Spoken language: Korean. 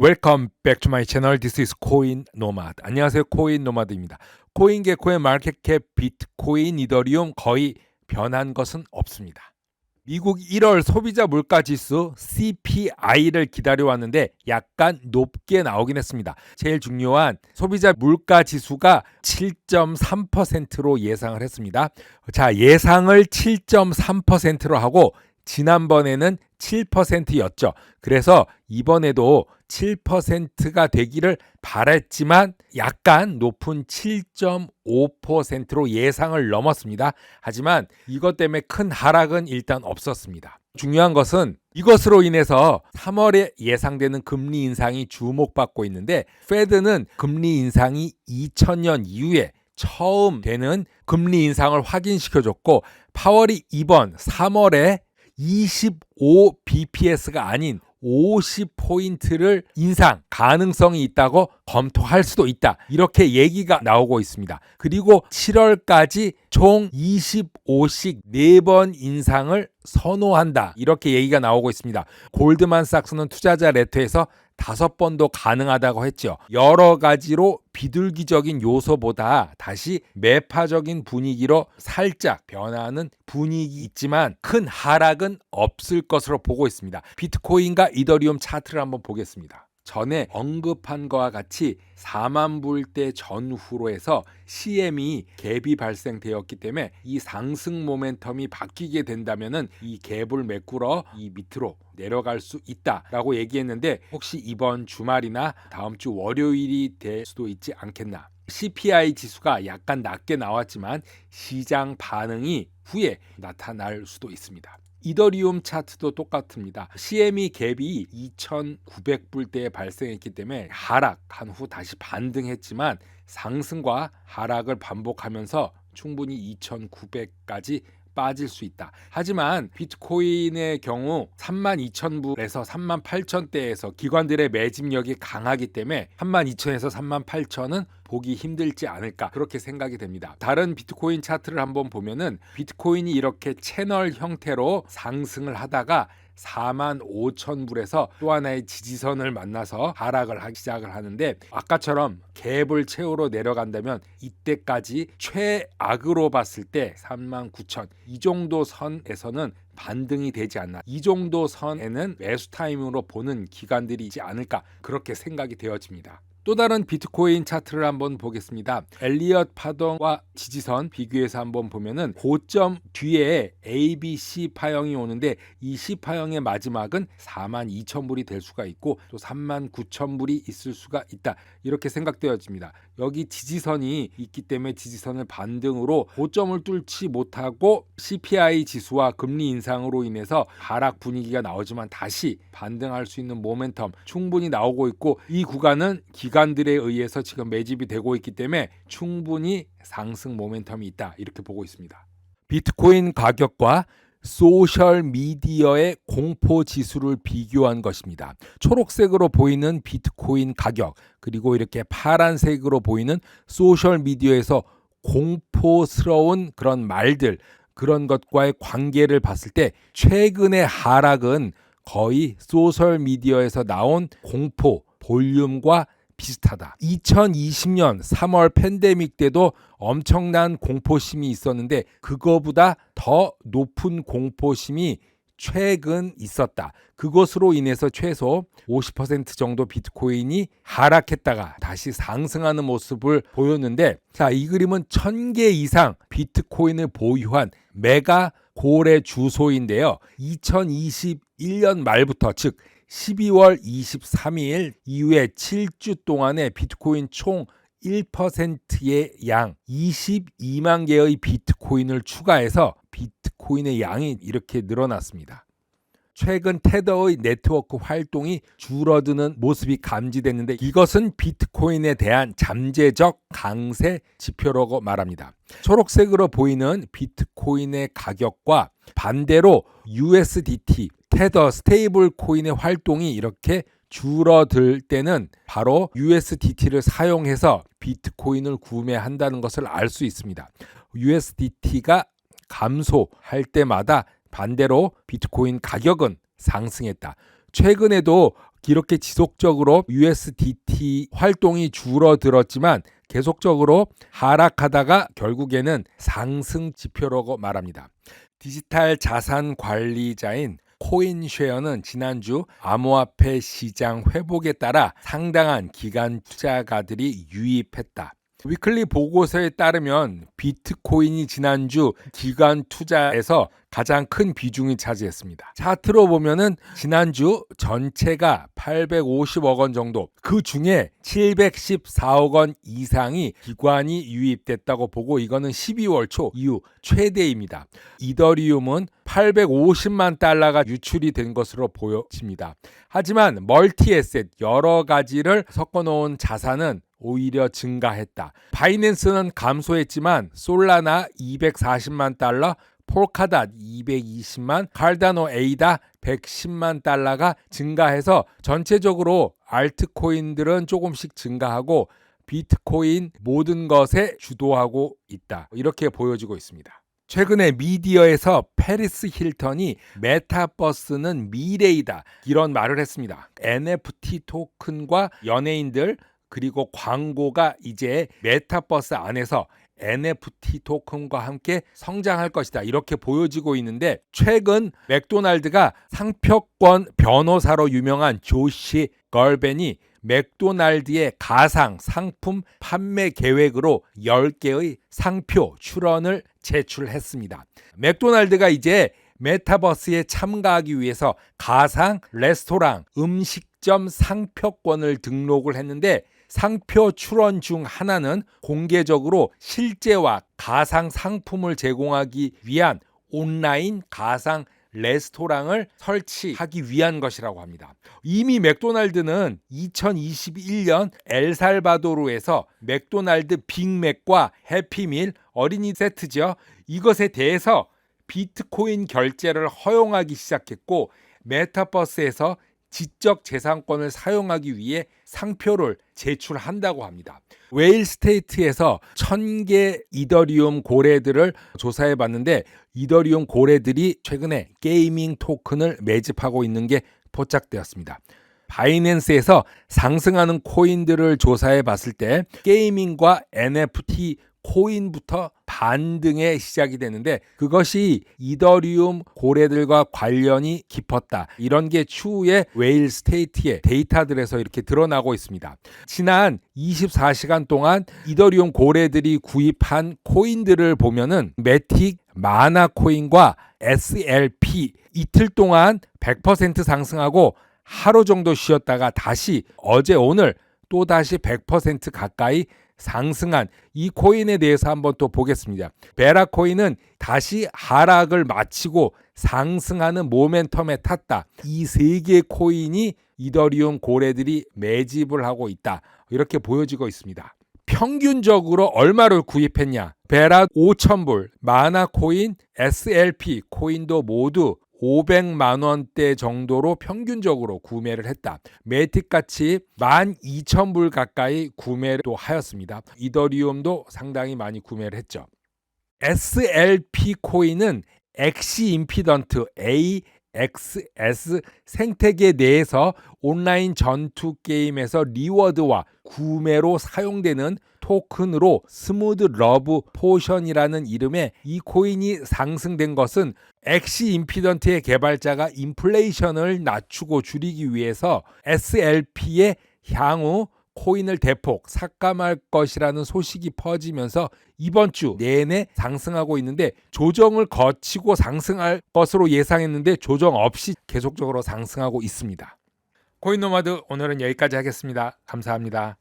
Back to my channel. This is Coin Nomad. 안녕하세요. 코인 노마드입니다. 코인 개코의 마켓캡 비트코인 이더리움 거의 변한 것은 없습니다. 미국 1월 소비자 물가 지수 CPI를 기다려왔는데 약간 높게 나오긴 했습니다. 제일 중요한 소비자 물가 지수가 7.3%로 예상을 했습니다. 자, 예상을 7.3%로 하고 지난번에는 7%였죠. 그래서 이번에도 7%가 되기를 바랬지만 약간 높은 7.5%로 예상을 넘었습니다. 하지만 이것 때문에 큰 하락은 일단 없었습니다. 중요한 것은 이것으로 인해서 3월에 예상되는 금리 인상이 주목받고 있는데 페드는 금리 인상이 2000년 이후에 처음 되는 금리 인상을 확인시켜줬고 파월이 이번 3월에 25 bps가 아닌 50포인트를 인상 가능성이 있다고 검토할 수도 있다. 이렇게 얘기가 나오고 있습니다. 그리고 7월까지 총 25씩 4번 인상을 선호한다. 이렇게 얘기가 나오고 있습니다. 골드만삭스는 투자자 레터에서 다섯 번도 가능하다고 했죠. 여러 가지로 비둘기적인 요소보다 다시 매파적인 분위기로 살짝 변하는 분위기 있지만 큰 하락은 없을 것으로 보고 있습니다. 비트코인과 이더리움 차트를 한번 보겠습니다. 전에 언급한 것과 같이 4만 불대 전후로 해서 CM이 갭이 발생되었기 때문에 이 상승 모멘텀이 바뀌게 된다면은 이 갭을 메꾸러 이 밑으로 내려갈 수 있다라고 얘기했는데 혹시 이번 주말이나 다음 주 월요일이 될 수도 있지 않겠나. CPI 지수가 약간 낮게 나왔지만 시장 반응이 후에 나타날 수도 있습니다. 이더리움 차트도 똑같습니다. CME 갭이 2,900불대에 발생했기 때문에 하락한 후 다시 반등했지만 상승과 하락을 반복하면서 충분히 2,900까지 빠질 수 있다. 하지만 비트코인의 경우 32,000불에서 38,000대에서 기관들의 매집력이 강하기 때문에 32,000에서 38,000은 보기 힘들지 않을까 그렇게 생각이 됩니다. 다른 비트코인 차트를 한번 보면은 비트코인이 이렇게 채널 형태로 상승을 하다가 4만 5천 불에서 또 하나의 지지선을 만나서 하락을 하기 시작을 하는데 아까처럼 갭을 채우러 내려간다면 이때까지 최악으로 봤을 때 3만 9천. 이 정도 선에서는 반등이 되지 않나. 이 정도 선에는 매수 타임으로 보는 기관들이 있지 않을까. 그렇게 생각이 되어집니다. 또 다른 비트코인 차트를 한번 보겠습니다. 엘리엇 파동과 지지선 비교해서 한번 보면은 고점 뒤에 ABC 파형이 오는데 이 C 파형의 마지막은 4만 2천 불이 될 수가 있고 또 3만 9천 불이 있을 수가 있다. 이렇게 생각되어집니다. 여기 지지선이 있기 때문에 지지선을 반등으로 고점을 뚫지 못하고 CPI 지수와 금리 인상으로 인해서 하락 분위기가 나오지만 다시 반등할 수 있는 모멘텀 충분히 나오고 있고 이 구간은 기관들에 의해서 지금 매집이 되고 있기 때문에 충분히 상승 모멘텀이 있다 이렇게 보고 있습니다. 비트코인 가격과 소셜 미디어의 공포 지수를 비교한 것입니다. 초록색으로 보이는 비트코인 가격 그리고 이렇게 파란색으로 보이는 소셜 미디어에서 공포스러운 그런 말들 그런 것과의 관계를 봤을 때 최근의 하락은 거의 소셜 미디어에서 나온 공포 볼륨과 비슷하다. 2020년 3월 팬데믹 때도 엄청난 공포심이 있었는데 그거보다 더 높은 공포심이 최근 있었다. 그것으로 인해서 최소 50% 정도 비트코인이 하락했다가 다시 상승하는 모습을 보였는데 자, 이 그림은 1000개 이상 비트코인을 보유한 메가 고래 주소인데요. 2021년 말부터 즉 12월 23일 이후에 7주 동안에 비트코인 총 1%의 양 22만 개의 비트코인을 추가해서 비트코인의 양이 이렇게 늘어났습니다. 최근 테더의 네트워크 활동이 줄어드는 모습이 감지됐는데 이것은 비트코인에 대한 잠재적 강세 지표라고 말합니다. 초록색으로 보이는 비트코인의 가격과 반대로 USDT 테더 스테이블 코인의 활동이 이렇게 줄어들 때는 바로 USDT를 사용해서 비트코인을 구매한다는 것을 알 수 있습니다. USDT가 감소할 때마다 반대로 비트코인 가격은 상승했다. 최근에도 이렇게 지속적으로 USDT 활동이 줄어들었지만 계속적으로 하락하다가 결국에는 상승 지표라고 말합니다. 디지털 자산 관리자인 코인쉐어는 지난주 암호화폐 시장 회복에 따라 상당한 기관 투자가들이 유입했다. 위클리 보고서에 따르면 비트코인이 지난주 기관 투자에서 가장 큰 비중이 차지했습니다. 차트로 보면은 지난주 전체가 850억 원 정도, 그 중에 714억 원 이상이 기관이 유입됐다고 보고 이거는 12월 초 이후 최대입니다. 이더리움은 850만 달러가 유출이 된 것으로 보여집니다. 하지만 멀티 에셋 여러 가지를 섞어 놓은 자산은 오히려 증가했다. 바이낸스는 감소했지만 솔라나 240만 달러, 폴카닷 220만, 칼다노 에이다 110만 달러가 증가해서 전체적으로 알트코인들은 조금씩 증가하고 비트코인 모든 것에 주도하고 있다. 이렇게 보여지고 있습니다. 최근에 미디어에서 페리스 힐턴이 메타버스는 미래이다 이런 말을 했습니다. NFT 토큰과 연예인들 그리고 광고가 이제 메타버스 안에서 NFT 토큰과 함께 성장할 것이다. 이렇게 보여지고 있는데 최근 맥도날드가 상표권 변호사로 유명한 조시 걸벤이 맥도날드의 가상 상품 판매 계획으로 10개의 상표 출원을 제출했습니다. 맥도날드가 이제 메타버스에 참가하기 위해서 가상 레스토랑 음식 점 상표권을 등록을 했는데 상표 출원 중 하나는 공개적으로 실제와 가상 상품을 제공하기 위한 온라인 가상 레스토랑을 설치하기 위한 것이라고 합니다. 이미 맥도날드는 2021년 엘살바도르에서 맥도날드 빅맥과 해피밀 어린이 세트죠. 이것에 대해서 비트코인 결제를 허용하기 시작했고 메타버스에서 지적 재산권을 사용하기 위해 상표를 제출한다고 합니다. 웨일 스테이트에서 1000개 이더리움 고래들을 조사해 봤는데 이더리움 고래들이 최근에 게이밍 토큰을 매집하고 있는 게 포착되었습니다. 바이낸스에서 상승하는 코인들을 조사해 봤을 때 게이밍과 NFT 코인부터 반등의 시작이 되는데 그것이 이더리움 고래들과 관련이 깊었다. 이런 게 추후에 웨일 스테이트의 데이터들에서 이렇게 드러나고 있습니다. 지난 24시간 동안 이더리움 고래들이 구입한 코인들을 보면은 매틱 마나 코인과 SLP 이틀 동안 100% 상승하고 하루 정도 쉬었다가 다시 어제 오늘 또 다시 100% 가까이 상승한 이 코인에 대해서 한번 또 보겠습니다. 베라 코인은 다시 하락을 마치고 상승하는 모멘텀에 탔다. 이 세개 코인이 이더리움 고래들이 매집을 하고 있다. 이렇게 보여지고 있습니다. 평균적으로 얼마를 구입했냐? 베라 5,000불, 마나 코인, SLP 코인도 모두 500만 원대 정도로 평균적으로 구매를 했다. 매틱 같이 12,000불 가까이 구매를 또 하였습니다. 이더리움도 상당히 많이 구매를 했죠. SLP 코인은 엑시 임피던트 AXS 생태계 내에서 온라인 전투 게임에서 리워드와 구매로 사용되는 토큰으로 스무드 러브 포션이라는 이름의 이 코인이 상승된 것은 엑시 임피던트의 개발자가 인플레이션을 낮추고 줄이기 위해서 SLP의 향후 코인을 대폭 삭감할 것이라는 소식이 퍼지면서 이번 주 내내 상승하고 있는데 조정을 거치고 상승할 것으로 예상했는데 조정 없이 계속적으로 상승하고 있습니다. 코인 노마드 오늘은 여기까지 하겠습니다. 감사합니다.